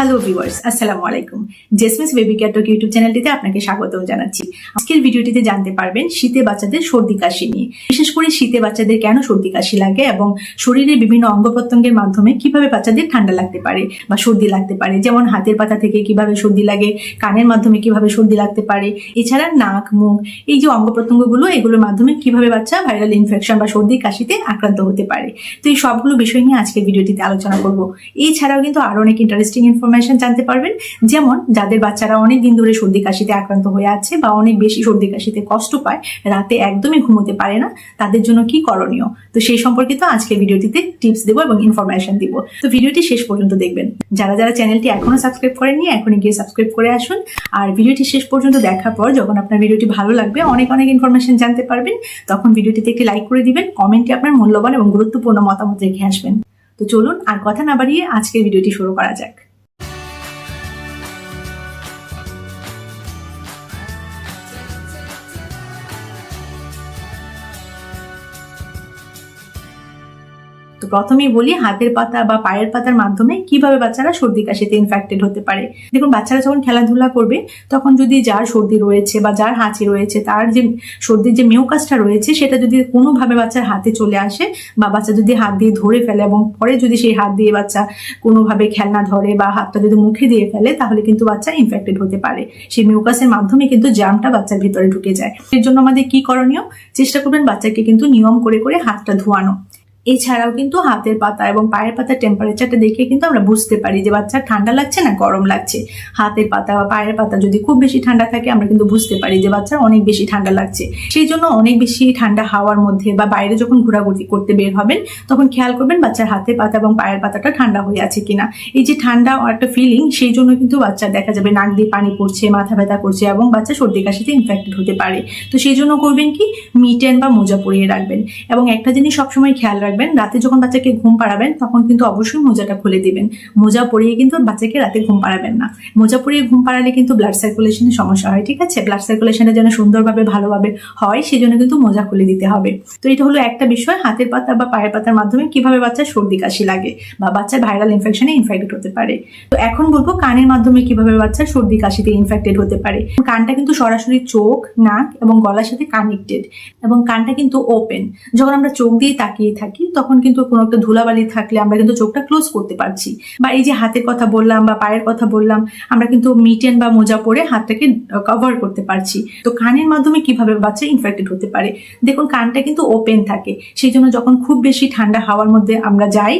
Hello viewers আসসালামু আলাইকুম জেসমিস baby ক্যাটক YouTube চ্যানেলটিতে আপনাকে স্বাগতম জানাচ্ছি। আজকের ভিডিওটিতে জানতে পারবেন শীতে বাচ্চাদের সর্দি কাশি নিয়ে। বিশেষ করে শীতে বাচ্চাদের কেন সর্দি কাশি লাগে এবং শরীরের বিভিন্ন অঙ্গ প্রত্যঙ্গের মাধ্যমে কীভাবে বাচ্চাদের ঠান্ডা লাগতে পারে বা সর্দি লাগতে পারে, যেমন হাতের পাতা থেকে কীভাবে সর্দি লাগে, কানের মাধ্যমে কীভাবে সর্দি লাগতে পারে, এছাড়া নাক, মুখ, এই যে অঙ্গ প্রত্যঙ্গগুলো, এগুলোর মাধ্যমে কীভাবে বাচ্চা ভাইরাল ইনফেকশন বা সর্দি কাশিতে আক্রান্ত হতে পারে। তো এই সবগুলো বিষয় নিয়ে আজকের ভিডিওটিতে আলোচনা করব। এছাড়াও কিন্তু আরও অনেক ইন্টারেস্টিং ইনফরমেশন জানতে পারবেন। যেমন, যাদের বাচ্চারা অনেক দিন ধরে সর্দি কাশিতে আক্রান্ত হয়ে আছে বা অনেক বেশি সর্দি কাশিতে কষ্ট পায়, রাতে একদমই ঘুমোতে পারে না, তাদের জন্য কি করণীয়? তো সেই সম্পর্কিত আজকের ভিডিওটিতে টিপস দেবো এবং ইনফরমেশন দিব। তো ভিডিওটি শেষ পর্যন্ত দেখবেন। যারা যারা চ্যানেলটি এখনও সাবস্ক্রাইব করেননি, এখনই গিয়ে সাবস্ক্রাইব করে আসুন। আর ভিডিওটি শেষ পর্যন্ত দেখার পর, যখন আপনার ভিডিওটি ভালো লাগবে, অনেক অনেক ইনফরমেশন জানতে পারবেন, তখন ভিডিওটিতে একটি লাইক করে দিবেন কমেন্টে আপনার মূল্যবান এবং গুরুত্বপূর্ণ মতামত রেখে আসবেন। তো চলুন, আর কথা না বাড়িয়ে আজকের ভিডিওটি শুরু করা যাক। তো প্রথমেই বলি, হাতের পাতা বা পায়ের পাতার মাধ্যমে কীভাবে বাচ্চারা সর্দি কাশিতে ইনফেক্টেড হতে পারে। দেখুন, বাচ্চারা যখন খেলাধুলা করবে, তখন যদি যার সর্দি রয়েছে বা যার হাঁচি রয়েছে, তার যে সর্দির যে মিউকাসটা রয়েছে, সেটা যদি কোনোভাবে বাচ্চার হাতে চলে আসে বা বাচ্চা যদি হাত দিয়ে ধরে ফেলে এবং পরে যদি সেই হাত দিয়ে বাচ্চা কোনোভাবে খেলনা ধরে বা হাতটা যদি মুখে দিয়ে ফেলে, তাহলে কিন্তু বাচ্চা ইনফেক্টেড হতে পারে। সেই মিউকাসের মাধ্যমে কিন্তু জামটা বাচ্চার ভিতরে ঢুকে যায়। এর জন্য আমাদের কি করণীয়? চেষ্টা করবেন বাচ্চাকে কিন্তু নিয়ম করে করে হাতটা ধোয়ানো। এছাড়াও কিন্তু হাতের পাতা এবং পায়ের পাতার টেম্পারেচারটা দেখে কিন্তু আমরা বুঝতে পারি যে বাচ্চার ঠান্ডা লাগছে না, গরম লাগছে। হাতের পাতা বা পায়ের পাতা যদি খুব বেশি ঠান্ডা থাকে, আমরা কিন্তু বুঝতে পারি যে বাচ্চার অনেক বেশি ঠান্ডা লাগছে। সেই জন্য অনেক বেশি ঠান্ডা হাওয়ার মধ্যে বা বাইরে যখন ঘোরাঘুরি করতে বের হবেন, তখন খেয়াল করবেন বাচ্চার হাতের পাতা এবং পায়ের পাতাটা ঠান্ডা হয়ে আছে কিনা। এই যে ঠান্ডা একটা ফিলিং সেই জন্য কিন্তু বাচ্চা দেখা যাবে নাক দিয়ে পানি পড়ছে, মাথা ব্যথা করছে এবং বাচ্চা সর্দি কাশিতে ইনফেক্টেড হতে পারে। তো সেই জন্য করবেন কি? মিটেন বা মোজা পরিয়ে রাখবেন। এবং একটা জিনিস সবসময় খেয়াল রাখবেন রাতে যখন বাচ্চাকে ঘুম পাড়াবেন, তখন কিন্তু অবশ্যই মোজাটা খুলে দিবেন। মোজা পরিয়ে কিন্তু বাচ্চাকে রাতে ঘুম পাড়াবেন না। মোজা পরিয়ে ঘুম পাড়ালে কিন্তু ব্লাড সার্কুলেশনের সমস্যা হয়, ঠিক আছে? ব্লাড সার্কুলেশনটা যেন সুন্দরভাবে, ভালোভাবে হয় সেই জন্য কিন্তু মোজা খুলে দিতে হবে। তো এটা হলো একটা বিষয়, হাতের পাতা বা পায়ের পাতার মাধ্যমে কীভাবে বাচ্চার সর্দি কাশি লাগে বা বাচ্চার ভাইরাল ইনফেকশনে ইনফেক্টেড হতে পারে। তো এখন বলব কানের মাধ্যমে কীভাবে বাচ্চার সর্দি কাশিতে ইনফেক্টেড হতে পারে। কানটা কিন্তু সরাসরি চোখ, নাক এবং গলার সাথে কানেক্টেড এবং কানটা কিন্তু ওপেন যখন আমরা চোখ দিয়ে তাকিয়ে থাকি তখন কিন্তু কোনো একটা ধুলাবালি থাকলে আমরা কিন্তু চোখটা ক্লোজ করতে পারছি। বা এই যে হাতের কথা বললাম বা পায়ের কথা বললাম, আমরা কিন্তু মিটেন বা মোজা পরে হাতটাকে কভার করতে পারছি। তো কানের মাধ্যমে কীভাবে বাচ্চা ইনফেক্টেড হতে পারে? দেখুন, কানটা কিন্তু ওপেন থাকে। সেই জন্য যখন খুব বেশি ঠান্ডা হাওয়ার মধ্যে আমরা যাই,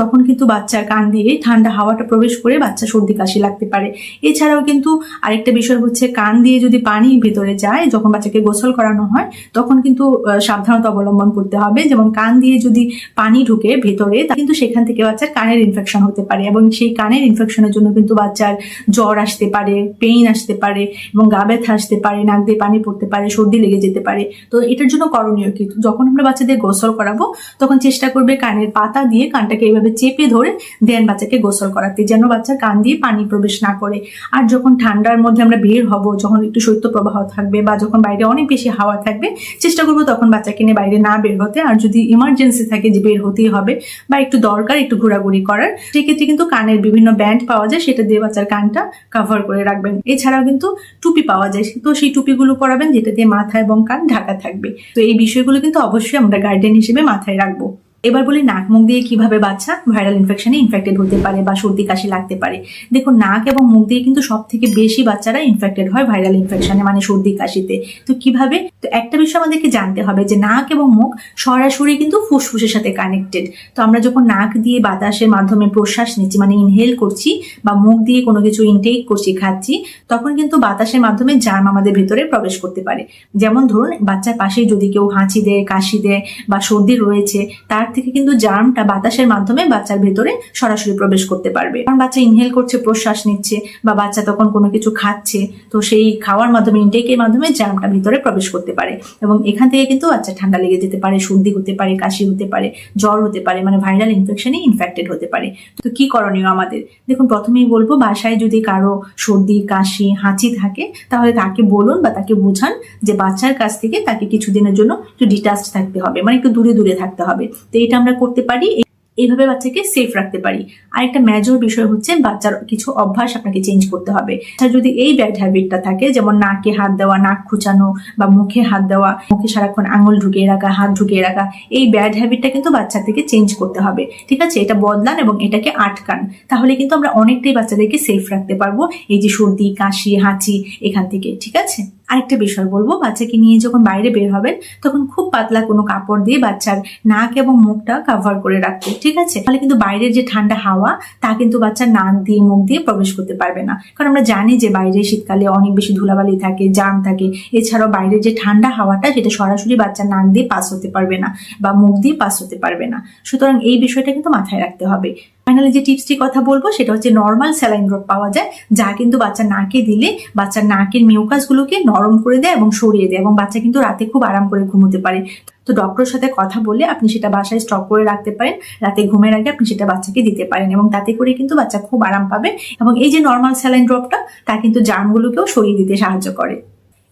তখন কিন্তু বাচ্চার কান দিয়ে ঠান্ডা হাওয়াটা প্রবেশ করে বাচ্চা সর্দি কাশি লাগতে পারে। এছাড়াও কিন্তু আরেকটা বিষয় হচ্ছে, কান দিয়ে যদি পানি ভেতরে যায়, যখন বাচ্চাকে গোসল করানো হয়, তখন কিন্তু সাবধানতা অবলম্বন করতে হবে। যেমন কান দিয়ে যদি পানি ঢুকে ভেতরে কিন্তু সেখান থেকে বাচ্চার কানের ইনফেকশন হতে পারে এবং সেই কানের ইনফেকশনের জন্য কিন্তু বাচ্চার জ্বর আসতে পারে পেইন আসতে পারে এবং গা ব্যথা আসতে পারে, নাক দিয়ে পানি পড়তে পারে, সর্দি লেগে যেতে পারে। তো এটার জন্য করণীয় কি? যখন আমরা বাচ্চাদের গোসল করাবো, তখন চেষ্টা করবে কানের পাতা দিয়ে কানটাকে এইভাবে চেপে ধরে দেন বাচ্চাকে গোসল করাতে, যেন বাচ্চার কান দিয়ে পানি প্রবেশ না করে। আর যখন ঠান্ডার মধ্যে আমরা বের হব, যখন একটু শৈত্য প্রবাহ থাকবে বা যখন বাইরে অনেক বেশি হাওয়া থাকবে, চেষ্টা করব তখন বাচ্চাকে নিয়ে বাইরে না বের হতে। আর যদি ইমার্জেন্সি থাকে যে বের হতেই হবে বা একটু দরকার একটু ঘোরাঘুরি করার, সেক্ষেত্রে কিন্তু কানের বিভিন্ন ব্যান্ড পাওয়া যায়, সেটা দিয়ে বাচ্চার কানটা কাভার করে রাখবেন। এছাড়াও কিন্তু টুপি পাওয়া যায়, তো সেই টুপিগুলো পরাবেন যেটা দিয়ে মাথা এবং কান ঢাকা থাকবে। তো এই বিষয়গুলো কিন্তু অবশ্যই আমরা গাইডেন হিসেবে মাথায় রাখব। এবার বলি নাক মুখ দিয়ে কীভাবে বাচ্চা ভাইরাল ইনফেকশনে ইনফেক্টেড হতে পারে বা সর্দি কাশি লাগতে পারে? দেখুন, নাক এবং মুখ দিয়ে কিন্তু সব থেকে বেশি বাচ্চারা ইনফেক্টেড হয় ভাইরাল ইনফেকশনে মানে সর্দি কাশিতে। তো কীভাবে? তো একটা বিষয় আমাদেরকে জানতে হবে যে নাক এবং মুখ সরাসরি কিন্তু ফুসফুসের সাথে কানেক্টেড তো আমরা যখন নাক দিয়ে বাতাসের মাধ্যমে প্রশ্বাস নিচ্ছি মানে ইনহেল করছি বা মুখ দিয়ে কোনো কিছু ইনটেক করছি, খাচ্ছি, তখন কিন্তু বাতাসের মাধ্যমে জার্ম আমাদের ভেতরে প্রবেশ করতে পারে। যেমন ধরুন, বাচ্চার পাশে যদি কেউ হাঁচি দেয়, কাশি দেয় বা সর্দি রয়েছে, তার থেকে কিন্তু জার্মটা বাতাসের মাধ্যমে বাচ্চার ভেতরে সরাসরি প্রবেশ করতে পারবে। কারণ বাচ্চা ইনহেল করছে, প্রশ্বাস নিচ্ছে, বা বাচ্চা তখন কোনো কিছু খাচ্ছে, তো সেই খাওয়ার মাধ্যমে ইনটেকের মাধ্যমে জার্মটা ভিতরে প্রবেশ করতে পারে। এবং এখান থেকে কিন্তু বাচ্চা ঠান্ডা লেগে যেতে পারে, সর্দি হতে পারে, কাশি হতে পারে, জ্বর হতে পারে মানে ভাইরাল ইনফেকশনে ইনফেক্টেড হতে পারে। তো কি করণীয় আমাদের? দেখুন, প্রথমেই বলব, বাসায় যদি কারও সর্দি, কাশি, হাঁচি থাকে, তাহলে তাকে বলুন বা তাকে বোঝান যে বাচ্চার কাছ থেকে তাকে কিছুদিনের জন্য একটু ডিটাচড থাকতে হবে মানে একটু দূরে দূরে থাকতে হবে। তো এটা আমরা করতে পারি এইভাবে বাচ্চাকে সেফ রাখতে পারি। আর আরেকটা মেজর বিষয় হচ্ছে বাচ্চার কিছু অভ্যাস আপনাকে চেঞ্জ করতে হবে। যদি এই ব্যাড হ্যাবিটটা থাকে, যেমন নাকে হাত দেওয়া, নাক খুঁচানো বা মুখে হাত দেওয়া, মুখে সারাক্ষণ আঙুল ঢুকিয়ে রাখা, হাত ঢুকিয়ে রাখা, এই ব্যাড হ্যাবিটটা কিন্তু বাচ্চা থেকে চেঞ্জ করতে হবে। ঠিক আছে? এটা বদলান এবং এটাকে আটকান। তাহলে কিন্তু আমরা অনেকটাই বাচ্চাদেরকে সেফ রাখতে পারব। এই যে সর্দি, কাশি, হাঁচি এখান থেকে। ঠিক আছে? আরেকটা বিষয় বলব, বাচ্চাকে নিয়ে যখন বাইরে বের হবেন, তখন খুব পাতলা কোনো কাপড় দিয়ে বাচ্চার নাক এবং মুখটা কভার করে রাখতে, ঠিক আছে? তাহলে কিন্তু বাইরের যে ঠান্ডা হাওয়া, তা কিন্তু বাচ্চার নাক দিয়ে, মুখ দিয়ে প্রবেশ করতে পারবে না। কারণ আমরা জানি যে বাইরে শীতকালে অনেক বেশি ধুলাবালি থাকে জাম থাকে। এছাড়াও বাইরের যে ঠান্ডা হাওয়াটা, সেটা সরাসরি বাচ্চার নাক দিয়ে পাস হতে পারবে না বা মুখ দিয়ে পাস হতে পারবে না। সুতরাং এই বিষয়টা কিন্তু মাথায় রাখতে হবে। ফাইনালি যে টিপসটি কথা বলব, সেটা হচ্ছে নর্মাল স্যালাইন ড্রপ পাওয়া যায়, যা কিন্তু বাচ্চা নাকে দিলে বাচ্চার নাকের মিউকাসগুলোকে নরম করে দেয় এবং সরিয়ে দেয় এবং বাচ্চা কিন্তু রাতে খুব আরাম করে ঘুমোতে পারে। তো ডক্টরের সাথে কথা বলে আপনি সেটা বাসায় স্টক করে রাখতে পারেন, রাতে ঘুমের আগে আপনি সেটা বাচ্চাকে দিতে পারেন এবং তাতে করে কিন্তু বাচ্চা খুব আরাম পাবে এবং এই যে নর্মাল স্যালাইন ড্রপটা তা কিন্তু জার্মগুলোকেও সরিয়ে দিতে সাহায্য করে।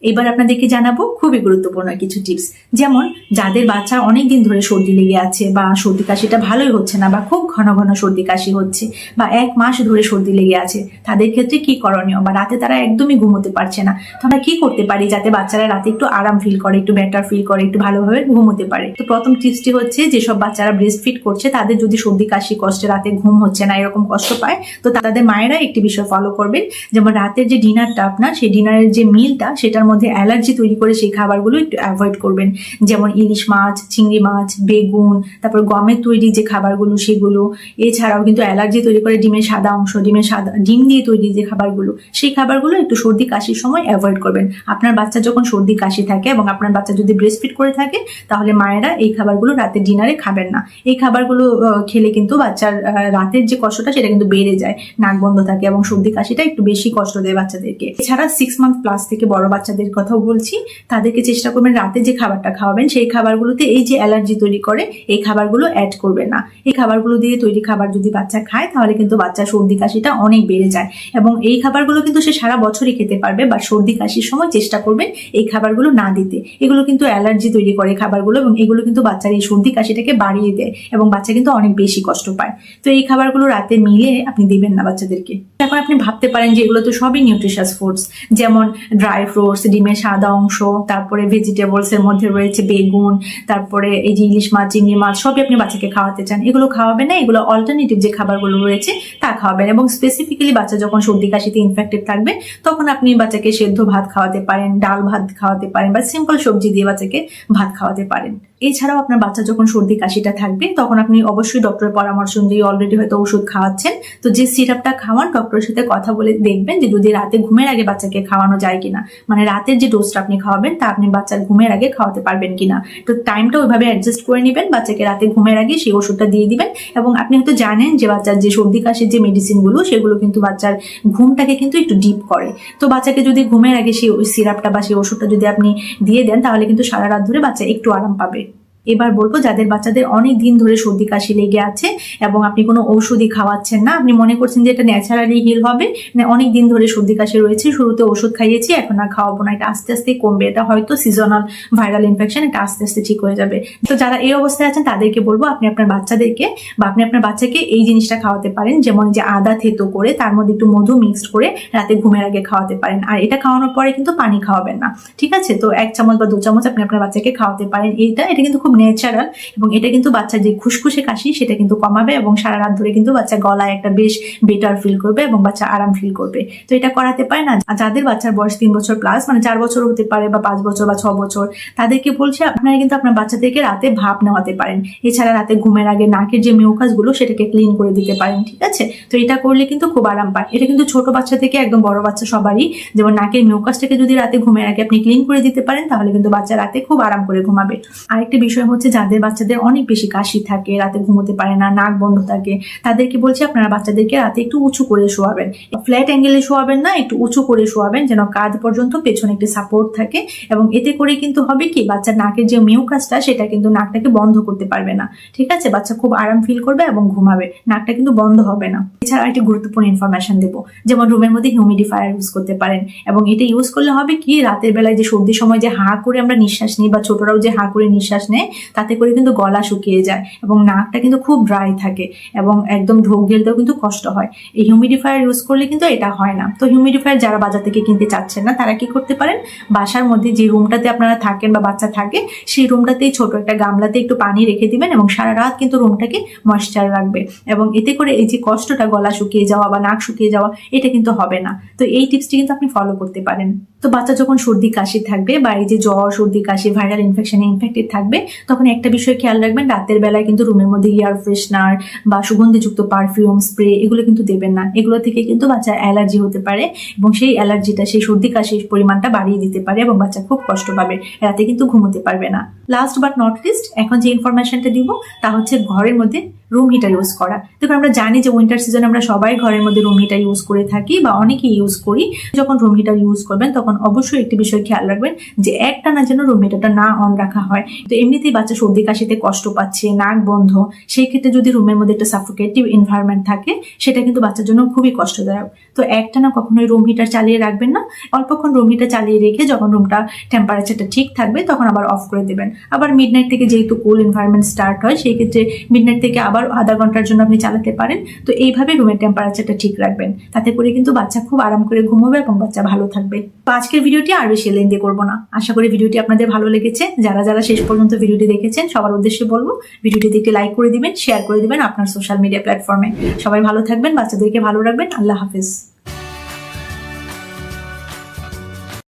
এবার আপনাদেরকে জানাব খুবই গুরুত্বপূর্ণ কিছু টিপস যেমন, যাদের বাচ্চা অনেক দিন ধরে সর্দি লেগে আছে বা সর্দি কাশিটা ভালোই হচ্ছে না বা খুব ঘন ঘন সর্দি কাশি হচ্ছে বা এক মাস ধরে সর্দি লেগে আছে, তাদের ক্ষেত্রে কি করণীয়? বা রাতে তারা একদমই ঘুমোতে পারছে না। তো আমরা কি করতে পারি যাতে বাচ্চারা রাতে একটু আরাম ফিল করে, একটু বেটার ফিল করে, একটু ভালোভাবে ঘুমোতে পারে? তো প্রথম টিপসটি হচ্ছে, যেসব বাচ্চারা ব্রেস্ট ফিট করছে, তাদের যদি সর্দি কাশি কষ্টে রাতে ঘুম হচ্ছে না, এরকম কষ্ট পায়, তো তাদের মায়েরা একটি বিষয় ফলো করবেন। যেমন, রাতের যে ডিনারটা আপনার, সেই ডিনারের যে মিলটা সেটার মধ্যে অ্যালার্জি তৈরি করে সেই খাবারগুলো একটু অ্যাভয়েড করবেন। যেমন ইলিশ মাছ, চিংড়ি মাছ, বেগুন, তারপর গমের তৈরি যে খাবারগুলো সেগুলো। এছাড়াও কিন্তু অ্যালার্জি তৈরি করে ডিমের সাদা অংশ, ডিমের সাদা, ডিম দিয়ে তৈরি যে খাবারগুলো, সেই খাবারগুলো একটু সর্দি কাশির সময় অ্যাভয়েড করবেন। আপনার বাচ্চা যখন সর্দি কাশি থাকে এবং আপনার বাচ্চা যদি ব্রেস্ট ফিট করে থাকে, তাহলে মায়েরা এই খাবারগুলো রাতে ডিনারে খাবেন না। এই খাবারগুলো খেলে কিন্তু বাচ্চার রাতের যে কষ্টটা সেটা কিন্তু বেড়ে যায়। নাক বন্ধ থাকে এবং সর্দি কাশিটা একটু বেশি কষ্ট দেয় বাচ্চাদেরকে। এছাড়া সিক্স মান্থ প্লাস থেকে বড় বাচ্চাদের কথাও বলছি। তাদেরকে চেষ্টা করবেন রাতে যে খাবারটা খাওয়াবেন, সেই খাবারগুলোতে এই যে অ্যালার্জি তৈরি করে, এই খাবারগুলো অ্যাড করবেন না। এই খাবারগুলো দিয়ে তৈরি খাবার যদি বাচ্চা খায়, তাহলে কিন্তু বাচ্চার সর্দি কাশিটা অনেক বেড়ে যায়। এবং এই খাবারগুলো কিন্তু সে সারা বছরই খেতে পারবে, বা সর্দি কাশির সময় চেষ্টা করবেন এই খাবারগুলো না দিতে। এগুলো কিন্তু অ্যালার্জি তৈরি করে খাবারগুলো, এবং এগুলো কিন্তু বাচ্চার এই সর্দি কাশিটাকে বাড়িয়ে দেয়, এবং বাচ্চা কিন্তু অনেক বেশি কষ্ট পায়। তো এই খাবারগুলো রাতে মিলে আপনি দিবেন না বাচ্চাদেরকে। এখন আপনি ভাবতে পারেন যে এগুলো তো সবই নিউট্রিশাস ফুডস যেমন ড্রাই ফ্রুটস ডিমের সাদা অংশ, তারপরে ভেজিটেবলস এর মধ্যে রয়েছে বেগুন, তারপরে এই যে ইলিশ মাছ, চিংড়ি মাছ, সবই আপনি বাচ্চাকে খাওয়াতে চান। এগুলো খাওয়াবেন না, এগুলো অল্টারনেটিভ যে খাবারগুলো রয়েছে তা খাওয়াবেন এবং স্পেসিফিক্যালি বাচ্চা যখন সর্দি কাশিতে ইনফেক্টেড থাকবে, তখন আপনি বাচ্চাকে সেদ্ধ ভাত খাওয়াতে পারেন, ডাল ভাত খাওয়াতে পারেন বা সিম্পল সবজি দিয়ে বাচ্চাকে ভাত খাওয়াতে পারেন। এছাড়াও আপনার বাচ্চা যখন সর্দি কাশিটা থাকবে, তখন আপনি অবশ্যই ডক্টরের পরামর্শ অনুযায়ী অলরেডি হয়তো ওষুধ খাওয়াচ্ছেন। তো যে সিরাপটা খাওয়ান ডক্টরের সাথে কথা বলে দেখবেন যে যদি রাতে ঘুমের আগে বাচ্চাকে খাওয়ানো যায় কিনা। মানে রাতের যে ডোজটা আপনি খাওয়াবেন, তা আপনি বাচ্চার ঘুমের আগে খাওয়াতে পারবেন কিনা। তো টাইমটা ওইভাবে অ্যাডজাস্ট করে নেবেন, বাচ্চাকে রাতে ঘুমের আগে সেই ওষুধটা দিয়ে দিবেন এবং আপনি হয়তো জানেন যে বাচ্চার যে সর্দি কাশির যে মেডিসিনগুলো সেগুলো কিন্তু বাচ্চার ঘুমটাকে কিন্তু একটু ডিপ করে। তো বাচ্চাকে যদি ঘুমের আগে সেই সিরাপটা বা সেই ওষুধটা যদি আপনি দিয়ে দেন, তাহলে কিন্তু সারা রাত ধরে বাচ্চা একটু আরাম পাবে। এবার বলব যাদের বাচ্চাদের অনেক দিন ধরে সর্দি কাশি লেগে আছে এবং আপনি কোনো ঔষধই খাওয়াচ্ছেন না, আপনি মনে করছেন যে এটা ন্যাচারালি হিল হবে মানে অনেক দিন ধরে সর্দি কাশি রয়েছে, শুরুতে ওষুধ খাইয়েছি, এখন আর খাওয়াবো না, এটা আস্তে আস্তে কমবে, এটা হয়তো সিজনাল ভাইরাল ইনফেকশন এটা আস্তে আস্তে ঠিক হয়ে যাবে। তো যারা এই অবস্থায় আছেন, তাদেরকে বলব আপনি আপনার বাচ্চাদেরকে বা আপনি আপনার বাচ্চাকে এই জিনিসটা খাওয়াতে পারেন, যেমন যে আদা থেতো করে, তার মধ্যে একটু মধু মিক্সড করে রাতে ঘুমের আগে খাওয়াতে পারেন। আর এটা খাওয়ানোর পরে কিন্তু পানি খাওয়াবেন না, ঠিক আছে? তো এক চামচ বা দু চামচ আপনি আপনার বাচ্চাকে খাওয়াতে পারেন, এইটা, এটা কিন্তু খুব ন্যাচারাল এবং এটা কিন্তু বাচ্চার যে খুশখুশে কাশি, সেটা কিন্তু কমাবে এবং সারা রাত ধরে কিন্তু বাচ্চা গলায় একটা বেশ বেটার ফিল করবে এবং বাচ্চা আরাম ফিল করবে। তো এটা করাতে পারে না। যাদের বাচ্চার বয়স তিন বছর প্লাস মানে চার বছর হতে পারে বা পাঁচ বছর বা ছ বছর, তাদেরকে বলছে আপনারা কিন্তু আপনার বাচ্চাদেরকে রাতে ভাপ নেওয়াতে পারেন। এছাড়া রাতে ঘুমের আগে নাকের যে মিউকাসগুলো, সেটাকে ক্লিন করে দিতে পারেন, ঠিক আছে? তো এটা করলে কিন্তু খুব আরাম পায়। এটা কিন্তু ছোট বাচ্চা থেকে একদম বড় বাচ্চা সবারই, যেমন নাকের মিউকাসটাকে যদি রাতে ঘুমের আগে আপনি ক্লিন করে দিতে পারেন, তাহলে কিন্তু বাচ্চা রাতে খুব আরাম করে ঘুমাবে। আরেকটি বিষয় হচ্ছে যাদের বাচ্চাদের অনেক বেশি কাশি থাকে, রাতে ঘুমোতে পারে না, নাক বন্ধ থাকে, তাদেরকে বলছি আপনারা বাচ্চাদেরকে রাতে একটু উঁচু করে শোয়াবেন। ফ্ল্যাট অ্যাঙ্গেলে শোয়াবেন না, একটু উঁচু করে শোয়াবেন যেন কাঁধ পর্যন্ত পেছনে একটি সাপোর্ট থাকে এবং এতে করে কিন্তু হবে কি, বাচ্চার নাকের যে মিউকাসটা সেটা কিন্তু নাকটাকে বন্ধ করতে পারবে না। ঠিক আছে? বাচ্চা খুব আরাম ফিল করবে এবং ঘুমাবে। নাকটা কিন্তু বন্ধ হবে না। এছাড়া একটি গুরুত্বপূর্ণ ইনফরমেশন দেবো, যেমন রুমের মধ্যে হিউমিডিফায়ার ইউজ করতে পারেন এবং এটা ইউজ করলে হবে কি, রাতের বেলায় যে সর্দির সময় যে হাঁ করে আমরা নিঃশ্বাস নিই বা ছোটরাও যে হাঁ করে নিঃশ্বাস নেয় তাতে করে কিন্তু গলা শুকিয়ে যায় এবং নাকটা কিন্তু খুব ড্রাই থাকে এবং একদম ঢোক গেলতেও কিন্তু কষ্ট হয়। এই হিউমিডিফায়ার ইউজ করলে কিন্তু এটা হয় না। তো হিউমিডিফায়ার যারা বাজার থেকে কিনতে চাচ্ছেন না, তারা কি করতে পারেন? বাসার মধ্যে যে রুমটাতে আপনারা থাকেন বা বাচ্চা থাকে, সেই রুমটাতেই ছোট একটা গামলাতে একটু পানি রেখে দিবেন এবং সারা রাত কিন্তু রুমটাকে ময়েশ্চার রাখবে এবং এতে করে এই যে কষ্টটা গলা শুকিয়ে যাওয়া বা নাক শুকিয়ে যাওয়া, এটা কিন্তু হবে না। তো এই টিপসটি কিন্তু আপনি ফলো করতে পারেন। তো বাচ্চা যখন সর্দি, কাশি থাকবে বা এই যে জ্বর, সর্দি, কাশি, ভাইরাল ইনফেকশনে ইনফেক্টেড থাকবে, তখন একটা বিষয় খেয়াল রাখবেন, রাতের বেলায় কিন্তু রুমের মধ্যে এয়ার ফ্রেশনার বা সুগন্ধিযুক্ত পারফিউম স্প্রে এগুলো কিন্তু দেবেন না। এগুলো থেকে কিন্তু বাচ্চার অ্যালার্জি হতে পারে এবং সেই অ্যালার্জিটা সেই সর্দি কাশির পরিমাণটা বাড়িয়ে দিতে পারে এবং বাচ্চা খুব কষ্ট পাবে, রাতে কিন্তু ঘুমোতে পারবে না। লাস্ট বাট নট লিস্ট এখন যে ইনফরমেশনটা দিব, তা হচ্ছে ঘরের মধ্যে রুম হিটার ইউজ করা। দেখুন আমরা জানি যে উইন্টার সিজনে আমরা সবাই ঘরের মধ্যে রুম হিটার ইউজ করে থাকি বা অনেকেই ইউজ করি। যখন রুম হিটার ইউজ করবেন, তখন অবশ্যই একটি বিষয় খেয়াল রাখবেন যে একটানা যেন রুম হিটারটা না অন রাখা হয়। তো এমনিতেই বাচ্চা সর্দি, কাশিতে কষ্ট পাচ্ছে, নাক বন্ধ, সেই ক্ষেত্রে যদি রুমের মধ্যে একটা সাফোকেটিভ এনভায়রনমেন্ট থাকে, সেটা কিন্তু বাচ্চার জন্য খুবই কষ্টদায়ক। তো একটা না কখনোই রুম হিটার চালিয়ে রাখবেন না। অল্পক্ষণ রুম হিটার চালিয়ে রেখে যখন রুমটা টেম্পারেচারটা ঠিক থাকবে, তখন আবার অফ করে দেবেন। আবার মিডনাইট থেকে যেহেতু কুল এনভায়রনমেন্ট স্টার্ট হয়, সেই ক্ষেত্রে মিডনাইট থেকে আবার আধা ঘণ্টার জন্য আপনি চালাতে পারেন। তো এইভাবে রুমের টেম্পারেচারটা ঠিক রাখবেন। তাতে করে কিন্তু বাচ্চা খুব আরাম করে ঘুমোবে এবং বাচ্চা ভালো থাকবে। তো আজকের ভিডিওটি আর বেশি লেন্দি করব না। আশা করি ভিডিওটি আপনাদের ভালো লেগেছে। যারা যারা শেষ পর্যন্ত ভিডিওটি দেখেছেন, সবার উদ্দেশ্যে বলব, ভিডিওটিতে একটি লাইক করে দিবেন শেয়ার করে দিবেন আপনার সোশ্যাল মিডিয়া প্ল্যাটফর্মে সবাই ভালো থাকবেন, বাচ্চাদেরকে ভালো রাখবেন। আল্লাহ হাফিজ।